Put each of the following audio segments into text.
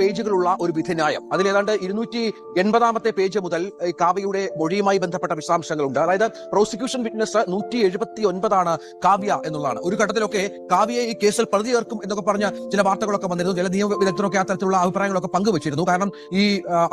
പേജുകളുള്ള ഒരു വിധിന്യായം. അതിൽ ഏതാണ്ട് ഇരുന്നൂറ്റി എൺപതാമത്തെ പേജ് മുതൽ കാവ്യയുടെ മൊഴിയുമായി ബന്ധപ്പെട്ട വിശദാംശങ്ങളുണ്ട്. അതായത് പ്രോസിക്യൂഷൻ വിറ്റ്നസ് നൂറ്റി എഴുപത്തി ഒൻപതാണ് കാവ്യ എന്നുള്ളതാണ്. ഒരു ഘട്ടത്തിലൊക്കെ കാവ്യയെ ഈ കേസിൽ പ്രതി ചേർക്കും എന്നൊക്കെ പറഞ്ഞ ചില വാർത്തകളൊക്കെ വന്നിരുന്നു. ചില നിയമ വിദഗ്ധരൊക്കെ അത്തരത്തിലുള്ള അഭിപ്രായങ്ങളൊക്കെ പങ്കുവച്ചിരുന്നു. കാരണം ഈ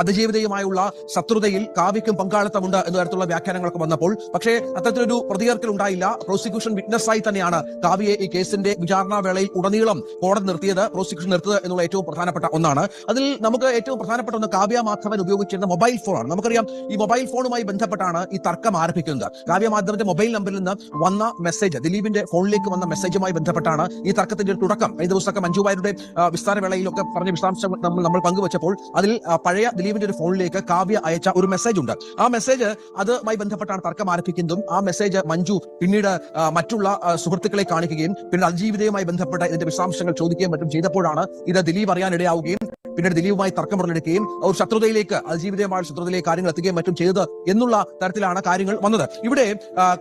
അതിജീവിതയുമായുള്ള ശത്രുതയിൽ കാവ്യക്കും പങ്കാളിത്തമുണ്ട് എന്ന തരത്തിലുള്ള വ്യാഖ്യാനങ്ങളൊക്കെ വന്നപ്പോൾ പക്ഷേ അത്തരത്തിലൊരു പ്രതികർക്കൽ ഉണ്ടായില്ല. പ്രോസിക്യൂഷൻ വിറ്റ്നസ്സായി തന്നെയാണ് കാവ്യയെ ഈ കേസിന്റെ വിചാരണ വേളയിൽ ഉടനീളം കോടതി നിർത്തിയത് പ്രോസിക്യൂഷൻ നിർത്തിയത് എന്നുള്ള ഏറ്റവും പ്രധാനപ്പെട്ട ഒന്നാണ്. അതിൽ നമുക്ക് ഏറ്റവും പ്രധാനപ്പെട്ട ഒന്ന് കാവ്യ മാധവൻ ഉപയോഗിച്ചിരുന്ന മൊബൈൽ ഫോണാണ് നമുക്കറിയാം ഈ മൊബൈൽ ഫോണുമായി ബന്ധപ്പെട്ടാണ് ഈ തർക്കം ആരംഭിക്കുന്നത്. കാവ്യ മാധവന്റെ മൊബൈൽ നമ്പറിൽ നിന്ന് വന്ന മെസ്സേജ് ദിലീപിന്റെ ഫോണിലേക്ക് വന്ന മെസ്സേജുമായി ബന്ധപ്പെട്ടാണ് ഈ തർക്കത്തിന്റെ ഒരു തുടക്കം. കഴിഞ്ഞ ദിവസമൊക്കെ മഞ്ജു വാര്യരുടെ വിസ്താരവേളയിലൊക്കെ വിസ്താര വേളയിലൊക്കെ പറഞ്ഞ വിശദാംശം നമ്മൾ നമ്മൾ പങ്കുവച്ചപ്പോൾ അതിൽ പഴയ ദിലീപിന്റെ ഒരു ഫോണിലേക്ക് കാവ്യ അയച്ച ഒരു മെസ്സേജ് ഉണ്ട്. ആ മെസ്സേജ് അതുമായി ബന്ധപ്പെട്ടാണ് തർക്കം ആരംഭിക്കുന്നതും. ആ മെസ്സേജ് മഞ്ജു പിന്നീട് മറ്റുള്ള സുഹൃത്തുക്കളെ കാണിക്കുകയും പിന്നീട് അതിജീവിതയുമായി ബന്ധപ്പെട്ട ഇതിന്റെ വിശദാംശങ്ങൾ ചോദിക്കുകയും മറ്റും ചെയ്തപ്പോഴാണ് ഇത് ദിലീപ് അറിയാനിടയാവുകയും പിന്നീട് ദിലീപുമായി തർക്കം പറഞ്ഞെടുക്കുകയും അവർ ശത്രുതയിലേക്ക് അതിജീവിതമായ ശത്രുതയിലേക്ക് കാര്യങ്ങൾ എത്തുകയും മറ്റും ചെയ്തത് എന്നുള്ള തരത്തിലാണ് കാര്യങ്ങൾ വന്നത്. ഇവിടെ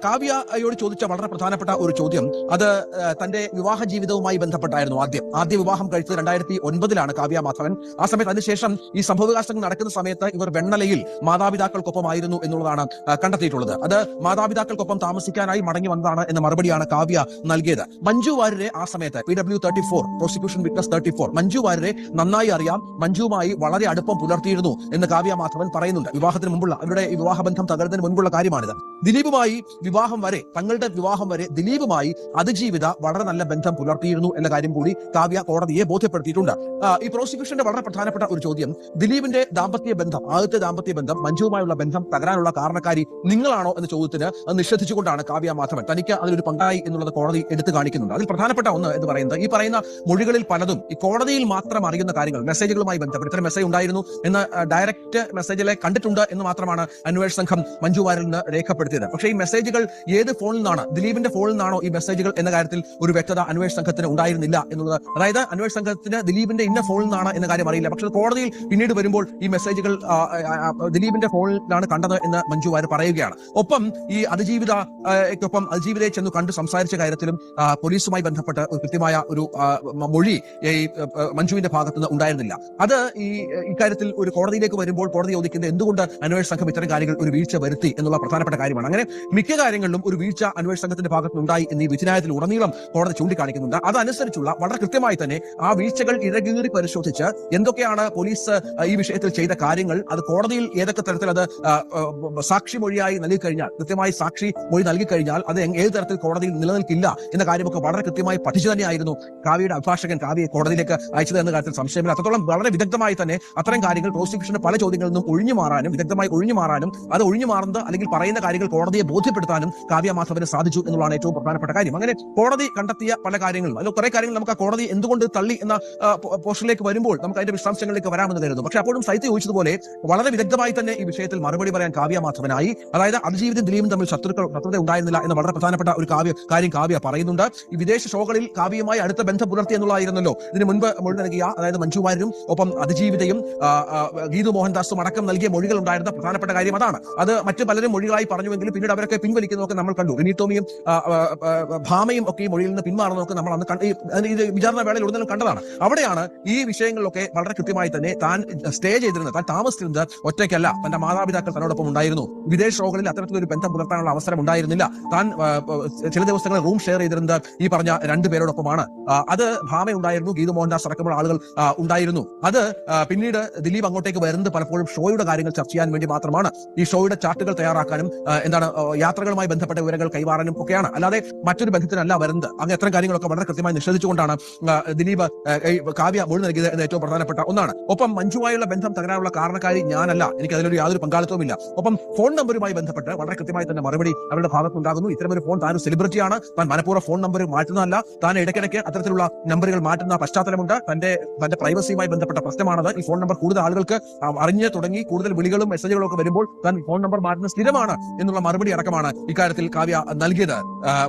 കാവ്യയോട് ചോദിച്ച വളരെ പ്രധാനപ്പെട്ട ഒരു ചോദ്യം. അത് തന്റെ വിവാഹ ജീവിതവുമായി ബന്ധപ്പെട്ടായിരുന്നു ആദ്യം. ആദ്യ വിവാഹം കഴിച്ചത് രണ്ടായിരത്തി ഒൻപതിലാണ് കാവ്യ മാധവൻ. ആ സമയത്ത് അതിനുശേഷം ഈ സംഭവവികാസങ്ങൾ നടക്കുന്ന സമയത്ത് ഇവർ വെണ്ണലയിൽ മാതാപിതാക്കൾക്കൊപ്പമായിരുന്നു എന്നുള്ളതാണ് കണ്ടെത്തിയിട്ടുള്ളത്. അത് മാതാപിതാക്കൾക്കൊപ്പം താമസിക്കാനായി മടങ്ങി വന്നതാണ് എന്ന മറുപടിയാണ് കാവ്യ നൽകിയത്. മഞ്ജു വാര്യരെ ആ സമയത്ത് P W thirty four prosecution witness thirty four. Manju വാര്യരെ നന്നായി അറിയാം. മഞ്ജുവുമായി വളരെ അടുപ്പം പുലർത്തിയിരുന്നു എന്ന് കാവ്യ മാധവൻ പറയുന്നുണ്ട്. വിവാഹത്തിന് മുമ്പുള്ള അവരുടെ വിവാഹബന്ധം തകർന്നതിന് മുൻപുള്ള കാര്യമാണിത്. ദിലീപുമായി വിവാഹം വരെ തങ്ങളുടെ വിവാഹം വരെ ദിലീപുമായി അതിജീവിത വളരെ നല്ല ബന്ധം പുലർത്തിയിരുന്നു എന്ന കാര്യം കൂടി കാവ്യ കോടതിയെ ബോധ്യപ്പെടുത്തിയിട്ടുണ്ട്. ഈ പ്രോസിക്യൂഷന്റെ വളരെ പ്രധാനപ്പെട്ട ഒരു ചോദ്യം ദിലീപിന്റെ ദാമ്പത്യ ബന്ധം ആദ്യത്തെ ദാമ്പത്യ ബന്ധം മഞ്ജുവുമായുള്ള ബന്ധം തകരാനുള്ള കാരണക്കാരി നിങ്ങളാണോ എന്ന ചോദ്യത്തിന് നിഷേധിച്ചുകൊണ്ടാണ് കാവ്യ മാധവൻ തനിക്ക് അതിലൊരു പങ്കായി എന്നുള്ളത് കോടതി എടുത്തു കാണിക്കുന്നുണ്ട്. അതിൽ പ്രധാനപ്പെട്ട ഒന്ന് എന്ന് പറയുന്നത് ഈ പറയുന്ന മൊഴികളിൽ പലതും ഈ കോടതിയിൽ മാത്രം അറിയുന്ന കാര്യങ്ങൾ മെസ്സേജുകളുമായി ബന്ധപ്പെട്ട് ഇത്തരം മെസ്സേജ് ഉണ്ടായിരുന്നു എന്ന ഡയറക്റ്റ് മെസ്സേജിലെ കണ്ടിട്ടുണ്ട് എന്ന് മാത്രമാണ് അന്വേഷണ സംഘം മഞ്ജു വാരിൽ നിന്ന് രേഖപ്പെടുത്തിയത്. പക്ഷേ ഈ മെസ്സേജുകൾ ഏത് ഫോണിൽ നിന്നാണ് ദിലീപിന്റെ ഫോണിൽ നിന്നാണോ ഈ മെസ്സേജുകൾ എന്ന കാര്യത്തിൽ ഒരു വ്യക്തത അന്വേഷണ സംഘത്തിന് ഉണ്ടായിരുന്നില്ല എന്നുള്ളത്. അതായത് അന്വേഷണ സംഘത്തിന് ദിലീപിന്റെ ഇന്ന ഫോണിൽ നിന്നാണ് എന്ന കാര്യം അറിയില്ല. പക്ഷേ കോടതിയിൽ പിന്നീട് വരുമ്പോൾ ഈ മെസ്സേജുകൾ ദിലീപിന്റെ ഫോണിലാണ് കണ്ടത് എന്ന് മഞ്ജു പറയുകയാണ്. ഒപ്പം ഈ അതിജീവിത ഒപ്പം അതിജീവിതയെ ചെന്ന് കണ്ട് സംസാരിച്ച കാര്യത്തിലും പോലീസുമായി ബന്ധപ്പെട്ട് കൃത്യമായ ഒരു മൊഴി ഈ മഞ്ജുവിന്റെ ഭാഗത്തുനിന്ന് ഉണ്ടായിരുന്നില്ല. അത് ഈ ഇക്കാര്യത്തിൽ ഒരു കോടതിയിലേക്ക് വരുമ്പോൾ കോടതി ചോദിക്കുന്നത് എന്തുകൊണ്ട് അന്വേഷണ സംഘം ഇത്തരം കാര്യങ്ങൾ ഒരു വീഴ്ച വരുത്തി എന്നുള്ള പ്രധാനപ്പെട്ട കാര്യമാണ്. അങ്ങനെ മിക്ക കാര്യങ്ങളിലും ഒരു വീഴ്ച അന്വേഷണ സംഘത്തിന്റെ ഭാഗത്ത് ഉണ്ടായി എന്ന് വിധിനായത്തിൽ ഉടനീളം കോടതി ചൂണ്ടിക്കാണിക്കുന്നുണ്ട്. അതനുസരിച്ചുള്ള വളരെ കൃത്യമായി തന്നെ ആ വീഴ്ചകൾ ഇഴകീറി പരിശോധിച്ച് എന്തൊക്കെയാണ് പോലീസ് ഈ വിഷയത്തിൽ ചെയ്ത കാര്യങ്ങൾ അത് കോടതിയിൽ ഏതൊക്കെ തരത്തിൽ അത് സാക്ഷി മൊഴിയായി നൽകി കഴിഞ്ഞാൽ കൃത്യമായി സാക്ഷി മൊഴി നൽകി കഴിഞ്ഞാൽ അത് ഏത് തരത്തിൽ കോടതിയിൽ നിലനിൽക്കില്ല എന്ന കാര്യമൊക്കെ വളരെ കൃത്യമായി പഠിച്ചു തന്നെയായിരുന്നു കാവ്യയുടെ അഭിഭാഷകൻ കാവ്യയെ കോടതിയിലേക്ക് അയച്ചത് എന്ന കാര്യത്തിൽ സംശയമില്ല. അത്രത്തോളം വളരെ വിദഗ്ധമായി തന്നെ അത്തരം കാര്യങ്ങൾ പ്രോസിക്യൂഷന്റെ പല ചോദ്യങ്ങളിൽ നിന്നും ഒഴിഞ്ഞു മാറാനും വിദഗ്ധമായി ഒഴിഞ്ഞു മാറാനും അത് ഒഴിഞ്ഞു മാറുന്നത് അല്ലെങ്കിൽ പറയുന്ന കാര്യങ്ങൾ കോടതിയെ ബോധ്യപ്പെടുത്താനും കാവ്യ മാധവന് സാധിച്ചു എന്നുള്ളതാണ് ഏറ്റവും പ്രധാനപ്പെട്ട കാര്യം. അങ്ങനെ കോടതി കണ്ടെത്തിയ പല കാര്യങ്ങളും അതിൽ കുറെ കാര്യങ്ങൾ നമുക്ക് ആ കോടതി എന്തുകൊണ്ട് തള്ളി എന്ന ആ, പോർഷനിലേക്ക് വരുമ്പോൾ നമുക്ക് അതിന്റെ വിശദാംശങ്ങളിലേക്ക് വരാമെന്ന് കരുതുന്നു. പക്ഷെ അപ്പോഴും സൈത്ത് ചോദിച്ചതുപോലെ വളരെ വിദഗ്ധമായി തന്നെ ഈ വിഷയത്തിൽ മറുപടി പറയാൻ കാവ്യ മാധവനായി. അതായത് അതിജീവിതം ദിലീപും തമ്മിൽ ശത്രുക്കൾ ശത്രുത ഉണ്ടായിരുന്നില്ല എന്ന് വളരെ പ്രധാനപ്പെട്ട ഒരു കാവ്യ കാര്യം കാവ്യ പറയുന്നുണ്ട്. ഈ വിദേശ ഷോകളിൽ കാവ്യയുമായി അടുത്ത ബന്ധം പുലർത്തി എന്നുള്ളതായിരുന്നല്ലോ. ഇതിന് മുൻപ് മൊഴി നൽകിയ അതായത് മഞ്ജു വാര്യരും ഒപ്പം അതിജീവിതയും ഗീതു മോഹൻദാസും അടക്കം നൽകിയ മൊഴികൾ ഉണ്ടായിരുന്ന പ്രധാനപ്പെട്ട കാര്യം അതാണ്. അത് മറ്റു പലരും മൊഴികളായി പറഞ്ഞുവെങ്കിലും പിന്നീട് അവരൊക്കെ പിൻവലിക്കുന്നതൊക്കെ നമ്മൾ കണ്ടു. റിനി ടോമിയും ആ, ആ, ആ, ഭാമയും ഒക്കെ ഈ മൊഴിയിൽ നിന്ന് പിന്മാറുന്നതൊക്കെ നമ്മൾ അന്ന് ഇത് വിചാരണ വേളയിൽ ഉടനെ കണ്ടതാണ്. അവിടെയാണ് ഈ വിഷയങ്ങളിലൊക്കെ വളരെ കൃത്യമായി തന്നെ താൻ സ്റ്റേ ചെയ്തിരുന്നത്. താൻ താമസിച്ചിരുന്നത് ഒറ്റയ്ക്കല്ല. തന്റെ മാതാപിതാക്കൾ തന്നോടൊപ്പം ഉണ്ടായിരുന്നു. വിദേശ ഷോകളിൽ അത്തരത്തിലൊരു ബന്ധം പുലർത്താനുള്ള അവസരം ഉണ്ടായിരുന്നില്ല. താൻ ചില ദിവസങ്ങളിൽ റൂം ഷെയർ ചെയ്തിരുന്നത് ഈ പറഞ്ഞ രണ്ടു പേരോടൊപ്പമാണ്. അത് ഭാമ ഉണ്ടായിരുന്നു ഗീതു മോഹൻദാസ് അടക്കമുള്ള ആളുകൾ ഉണ്ടായിരുന്നു. അത് പിന്നീട് ദിലീപ് അങ്ങോട്ടേക്ക് വരുന്നത് പലപ്പോഴും ഷോയുടെ കാര്യങ്ങൾ ചർച്ച ചെയ്യാൻ വേണ്ടി മാത്രമാണ്. ഈ ഷോയുടെ ചാർട്ടുകൾ തയ്യാറാക്കാനും എന്താണ് യാത്രകളുമായി ബന്ധപ്പെട്ട വിവരങ്ങൾ കൈമാറാനും ഒക്കെയാണ്. അല്ലാതെ മറ്റൊരു ബന്ധത്തിനല്ല വരുന്നത്. അങ്ങ് എത്ര കാര്യങ്ങളൊക്കെ വളരെ കൃത്യമായി നിഷേധിച്ചുകൊണ്ടാണ് ദിലീപ് കാവ്യ മൊഴി നൽകിയത് എന്ന ഏറ്റവും പ്രധാനപ്പെട്ട ഒന്നാണ്. ഒപ്പം മഞ്ജുവായുള്ള ബന്ധം തകരാനുള്ള കാരണക്കാരി ഞാനല്ല. എനിക്ക് അതിലൊരു യാതൊരു പങ്കാളിത്തവുമില്ല. ഒപ്പം ഫോൺ നമ്പറുമായി ബന്ധപ്പെട്ട് വളരെ കൃത്യമായി തന്നെ മറുപടി അവരുടെ ഭാഗത്തുണ്ടാകുന്നു ഇത്തരമൊരു ഫോൺ താൻ സെലിബ്രിറ്റിയാണ് താൻ മനഃപൂർവം ഫോൺ നമ്പർ മാറ്റുന്നതല്ല. താൻ ഇടയ്ക്കിടയ്ക്ക് അത്തരത്തിലുള്ള നമ്പറുകൾ മാറ്റുന്ന പശ്ചാത്തലമുണ്ട്. തന്റെ തന്റെ പ്രൈവസിയുമായി ബന്ധപ്പെട്ട പ്രശ്നമാണത്. ഈ ഫോൺ നമ്പർ കൂടുതൽ ആളുകൾക്ക് അറിഞ്ഞു തുടങ്ങി കൂടുതൽ വിളികളും മെസ്സേജുകളും ഒക്കെ വരുമ്പോൾ താൻ ഫോൺ നമ്പർ മാറ്റുന്ന സ്ഥിരമാണ് എന്നുള്ള മറുപടി അടക്കമാണ് ഇക്കാര്യത്തിൽ കാവ്യ നൽകിയത്.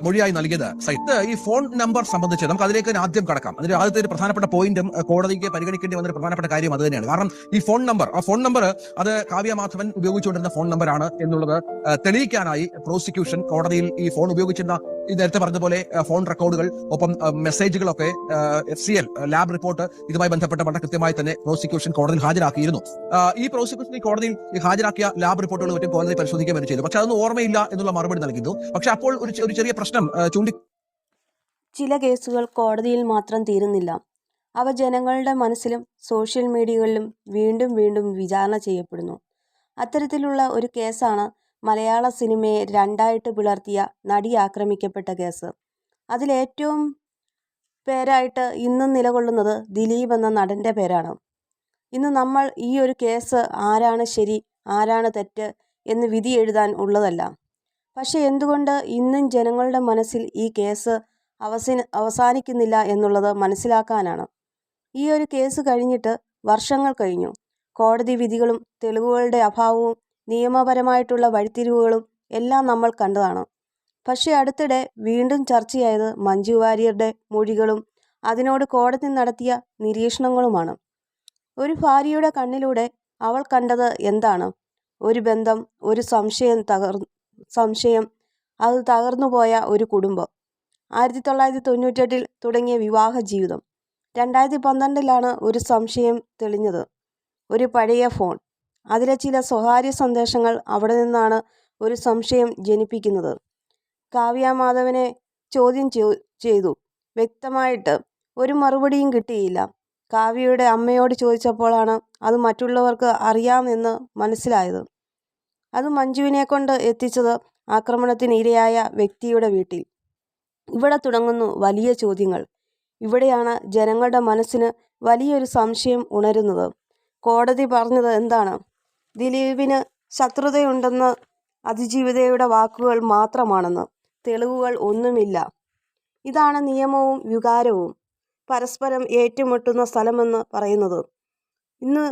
മൊഴിയായി നൽകിയത്. സൈത്ത് ഈ ഫോൺ നമ്പർ സംബന്ധിച്ച് നമുക്ക് അതിലേക്ക് ആദ്യം കടക്കാം. അതിന് ആദ്യത്തെ ഒരു പ്രധാനപ്പെട്ട പോയിന്റും കോടതിക്ക് പരിഗണിക്കേണ്ടി വന്ന ഒരു പ്രധാനപ്പെട്ട കാര്യം അത് തന്നെയാണ്. കാരണം ഈ ഫോൺ നമ്പർ ആ ഫോൺ നമ്പർ അത് കാവ്യ മാധവൻ ഉപയോഗിച്ചുകൊണ്ടിരുന്ന ഫോൺ നമ്പറാണ് എന്നുള്ളത് തെളിയിക്കാനായി പ്രോസിക്യൂഷൻ കോടതിയിൽ ഈ ഫോൺ ഉപയോഗിച്ചിരുന്ന ഈ നേരത്തെ പറഞ്ഞ പോലെ ഫോൺ റെക്കോർഡുകൾ ഒപ്പം മെസ്സേജുകളൊക്കെ F C L lab report ഇതുമായി ബന്ധപ്പെട്ട വളരെ കൃത്യമായി തന്നെ പ്രോസിക്യൂഷൻ കോടതിയിൽ ഹാജരാക്കിയിരുന്നു. ഈ പ്രോസിക്യൂഷൻ ഈ കോടതിയിൽ ഹാജരാക്കിയ ലാബ് റിപ്പോർട്ടുകൾ മറ്റും കോടതി പരിശോധിക്കാൻ വേണ്ടി ചെയ്തു. പക്ഷെ അതൊന്നും ഓർമ്മയില്ല എന്നുള്ള മറുപടി നൽകിയിരുന്നു. പക്ഷെ അപ്പോൾ ഒരു ചെറിയ പ്രശ്നം ചൂണ്ടി ചില കേസുകൾ കോടതിയിൽ മാത്രം തീരുന്നില്ല. അവ ജനങ്ങളുടെ മനസ്സിലും സോഷ്യൽ മീഡിയകളിലും വീണ്ടും വീണ്ടും വിചാരണ ചെയ്യപ്പെടുന്നു. അത്തരത്തിലുള്ള ഒരു കേസാണ് മലയാള സിനിമയെ രണ്ടായിട്ട് പിളർത്തിയ നടി ആക്രമിക്കപ്പെട്ട കേസ്. അതിലേറ്റവും പേരായിട്ട് ഇന്നും നിലകൊള്ളുന്നത് ദിലീപ് എന്ന നടന്റെ പേരാണ്. ഇന്ന് നമ്മൾ ഈ ഒരു കേസ് ആരാണ് ശരി ആരാണ് തെറ്റ് എന്ന് വിധി എഴുതാൻ ഉള്ളതല്ല. പക്ഷേ എന്തുകൊണ്ട് ഇന്നും ജനങ്ങളുടെ മനസ്സിൽ ഈ കേസ് അവസാന അവസാനിക്കുന്നില്ല എന്നുള്ളത് മനസ്സിലാക്കാനാണ്? ഈ ഒരു കേസ് കഴിഞ്ഞിട്ട് വർഷങ്ങൾ കഴിഞ്ഞു. കോടതി വിധികളും തെളിവുകളുടെ അഭാവവും നിയമപരമായിട്ടുള്ള വഴിത്തിരിവുകളും എല്ലാം നമ്മൾ കണ്ടതാണ്. പക്ഷേ അടുത്തിടെ വീണ്ടും ചർച്ചയായത് മഞ്ജു വാര്യരുടെ മൊഴികളും അതിനോട് കോടതി നടത്തിയ നിരീക്ഷണങ്ങളുമാണ്. ഒരു ഭാര്യയുടെ കണ്ണിലൂടെ അവൾ കണ്ടത് എന്താണ്? ഒരു ബന്ധം ഒരു സംശയം തകർ സംശയം. അത് തകർന്നുപോയ ഒരു കുടുംബം. ആയിരത്തി തൊള്ളായിരത്തി തൊണ്ണൂറ്റെട്ടിൽ തുടങ്ങിയ വിവാഹ ജീവിതം. രണ്ടായിരത്തി പന്ത്രണ്ടിലാണ് ഒരു സംശയം തെളിഞ്ഞത്. ഒരു പഴയ ഫോൺ. അതിലെ ചില സ്വകാര്യ സന്ദേശങ്ങൾ അവിടെ നിന്നാണ് ഒരു സംശയം ജനിപ്പിക്കുന്നത്. കാവ്യ മാധവനെ ചോദ്യം ചെയ്- ചെയ്തു. വ്യക്തമായിട്ട് ഒരു മറുപടിയും കിട്ടിയില്ല. കാവ്യയുടെ അമ്മയോട് ചോദിച്ചപ്പോഴാണ് അത് മറ്റുള്ളവർക്ക് അറിയാമെന്ന് മനസ്സിലായത്. അത് മഞ്ജുവിനെ കൊണ്ട് എത്തിച്ചത് ആക്രമണത്തിന് ഇരയായ വ്യക്തിയുടെ വീട്ടിൽ. ഇവിടെ തുടങ്ങുന്നു വലിയ ചോദ്യങ്ങൾ. ഇവിടെയാണ് ജനങ്ങളുടെ മനസ്സിന് വലിയൊരു സംശയം ഉണരുന്നത്. കോടതി പറഞ്ഞത് എന്താണ്? ദിലീപിന് ശത്രുതയുണ്ടെന്ന് അതിജീവിതയുടെ വാക്കുകൾ മാത്രമാണെന്ന്. തെളിവുകൾ ഒന്നുമില്ല. ഇതാണ് നിയമവും വികാരവും. പരസ്പരം ഏറ്റുമുട്ടുന്ന സ്ഥലമെന്ന് പറയുന്നത്. ഇന്ന്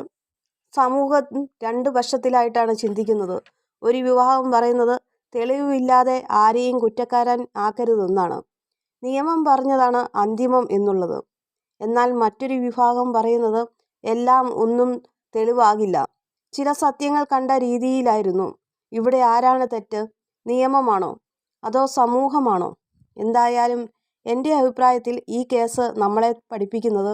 സമൂഹം രണ്ട് വശത്തിലായിട്ടാണ് ചിന്തിക്കുന്നത്. ഒരു വിവാഹം പറയുന്നത് തെളിവില്ലാതെ ആരെയും കുറ്റക്കാരൻ ആക്കരുതെന്നാണ്. നിയമം പറഞ്ഞതാണ് അന്തിമം എന്നുള്ളത്. എന്നാൽ മറ്റൊരു വിഭാഗം പറയുന്നത് എല്ലാം ഒന്നും തെളിവാകില്ല. ചില സത്യങ്ങൾ കണ്ട രീതിയിലായിരുന്നു. ഇവിടെ ആരാണ് തെറ്റ്? നിയമമാണോ? അതോ സമൂഹമാണോ? എന്തായാലും എന്റെ അഭിപ്രായത്തിൽ ഈ കേസ് നമ്മളെ പഠിപ്പിക്കുന്നത്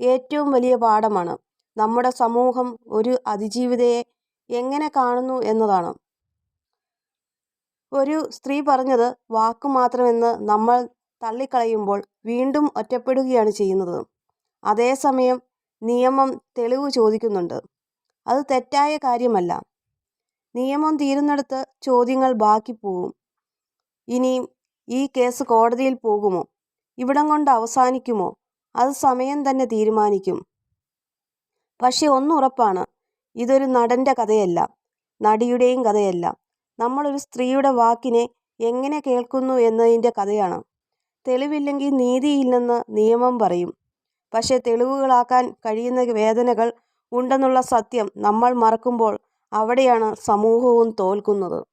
ഏറ്റവും വലിയ പാഠമാണ്. നമ്മുടെ സമൂഹം ഒരു അതിജീവിതയെ എങ്ങനെ കാണുന്നു എന്നതാണ്. ഒരു സ്ത്രീ പറഞ്ഞത് വാക്ക് മാത്രമെന്ന് നമ്മൾ തള്ളിക്കളയുമ്പോൾ വീണ്ടും ഒറ്റപ്പെടുകയാണ് ചെയ്യുന്നത്. അതേസമയം നിയമം തെളിവ് ചോദിക്കുന്നുണ്ട്. അത് തെറ്റായ കാര്യമല്ല. നിയമം തീരുന്നിടത്ത് ചോദ്യങ്ങൾ ബാക്കി പോവും. ഇനിയും ഈ കേസ് കോടതിയിൽ പോകുമോ? ഇവിടം കൊണ്ട് അവസാനിക്കുമോ? അത് സമയം തന്നെ തീരുമാനിക്കും. പക്ഷെ ഒന്നുറപ്പാണ്. ഇതൊരു നടന്റെ കഥയല്ല നടിയുടെയും കഥയല്ല. നമ്മളൊരു സ്ത്രീയുടെ വാക്കിനെ എങ്ങനെ കേൾക്കുന്നു എന്നതിന്റെ കഥയാണ്. തെളിവില്ലെങ്കിൽ നീതിയില്ലെന്ന് നിയമം പറയും. പക്ഷേ തെളിവുകളാക്കാൻ കഴിയുന്ന വേദനകൾ ഉണ്ടെന്നുള്ള സത്യം നമ്മൾ മറക്കുമ്പോൾ അവിടെയാണ് സമൂഹവും തോൽക്കുന്നത്.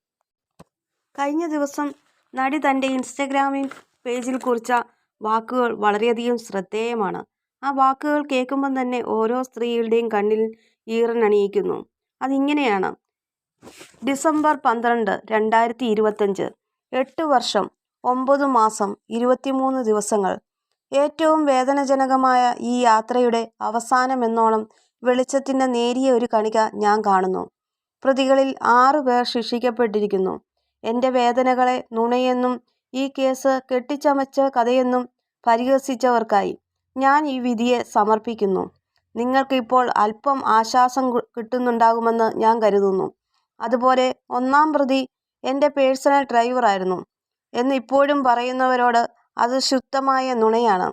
കഴിഞ്ഞ ദിവസം നടി തന്റെ ഇൻസ്റ്റഗ്രാമിൽ പേജിൽ കുറിച്ച വാക്കുകൾ വളരെയധികം ശ്രദ്ധേയമാണ്. ആ വാക്കുകൾ കേൾക്കുമ്പം തന്നെ ഓരോ സ്ത്രീകളുടെയും കണ്ണിൽ ഈറൻ ഈറനണിയിക്കുന്നു അതിങ്ങനെയാണ്. ഡിസംബർ പന്ത്രണ്ട് രണ്ടായിരത്തി ഇരുപത്തഞ്ച് എട്ട് വർഷം ഒമ്പത് മാസം ഇരുപത്തിമൂന്ന് ദിവസങ്ങൾ. ഏറ്റവും വേദനജനകമായ ഈ യാത്രയുടെ അവസാനമെന്നോണം വെളിച്ചത്തിന്റെ നേരിയ ഒരു കണിക ഞാൻ കാണുന്നു. പ്രതികളിൽ ആറു പേർ ശിക്ഷിക്കപ്പെട്ടിരിക്കുന്നു. എന്റെ വേദനകളെ നുണയെന്നും ഈ കേസ് കെട്ടിച്ചമച്ച കഥയെന്നും പരിഹസിച്ചവർക്കായി. ഞാൻ ഈ വിധിയെ സമർപ്പിക്കുന്നു. നിങ്ങൾക്ക് ഇപ്പോൾ അല്പം ആശ്വാസം കിട്ടുന്നുണ്ടാകുമെന്ന് ഞാൻ കരുതുന്നു. അതുപോലെ ഒന്നാം പ്രതി എന്റെ പേഴ്സണൽ ഡ്രൈവറായിരുന്നു എന്ന് ഇപ്പോഴും പറയുന്നവരോട് അത് ശുദ്ധമായ നുണയാണ്.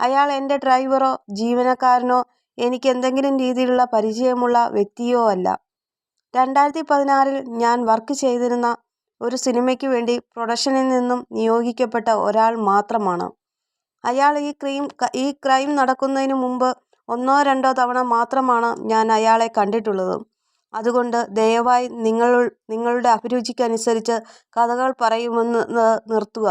അയാൾ എന്റെ ഡ്രൈവറോ ജീവനക്കാരനോ എനിക്ക് എന്തെങ്കിലും രീതിയിലുള്ള പരിചയമുള്ള വ്യക്തിയോ അല്ല. രണ്ടായിരത്തി പതിനാറിൽ ഞാൻ വർക്ക് ചെയ്തിരുന്ന ഒരു സിനിമയ്ക്ക് വേണ്ടി പ്രൊഡക്ഷനിൽ നിന്നും നിയോഗിക്കപ്പെട്ട ഒരാൾ മാത്രമാണ്. അയാൾ ഈ ക്രൈം ഈ ക്രൈം നടക്കുന്നതിന് മുമ്പ് ഒന്നോ രണ്ടോ തവണ മാത്രമാണ് ഞാൻ അയാളെ കണ്ടിട്ടുള്ളത്. അതുകൊണ്ട് ദയവായി നിങ്ങൾ നിങ്ങളുടെ അഭിരുചിക്കനുസരിച്ച് കഥകൾ പറയുമെന്ന് നിർത്തുക.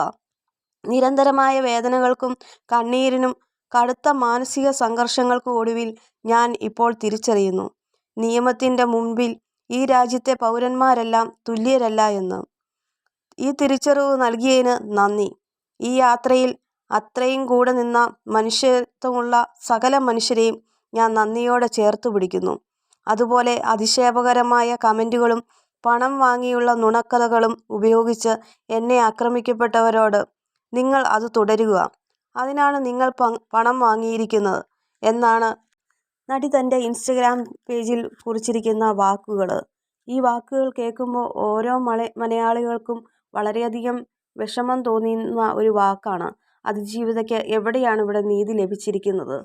നിരന്തരമായ വേദനകൾക്കും കണ്ണീരിനും കടുത്ത മാനസിക സംഘർഷങ്ങൾക്കും ഒടുവിൽ ഞാൻ ഇപ്പോൾ തിരിച്ചറിയുന്നു. നിയമത്തിന്റെ മുൻപിൽ ഈ രാജ്യത്തെ പൗരന്മാരെല്ലാം തുല്യരല്ല എന്ന്. ഈ തിരിച്ചറിവ് നൽകിയതിന് നന്ദി. ഈ യാത്രയിൽ അത്രയും കൂടെ നിന്ന മനുഷ്യത്വമുള്ള സകല മനുഷ്യരെയും ഞാൻ നന്ദിയോടെ ചേർത്ത് പിടിക്കുന്നു. അതുപോലെ അധിക്ഷേപകരമായ കമന്റുകളും പണം വാങ്ങിയുള്ള നുണക്കഥകളും ഉപയോഗിച്ച് എന്നെ ആക്രമിക്കപ്പെട്ടവരോട് നിങ്ങൾ അത് തുടരുക. അതിനാണ് നിങ്ങൾ പണം വാങ്ങിയിരിക്കുന്നത് എന്നാണ് നടി തന്റെ ഇൻസ്റ്റഗ്രാം പേജിൽ കുറിച്ചിരിക്കുന്ന വാക്കുകൾ. ഈ വാക്കുകൾ കേൾക്കുമ്പോൾ ഓരോ മല മലയാളികൾക്കും വളരെയധികം വിഷമം തോന്നുന്ന ഒരു വാക്കാണ്. അതിജീവിതയ്ക്ക് എവിടെയാണ് ഇവിടെ നീതി ലഭിച്ചിരിക്കുന്നത്?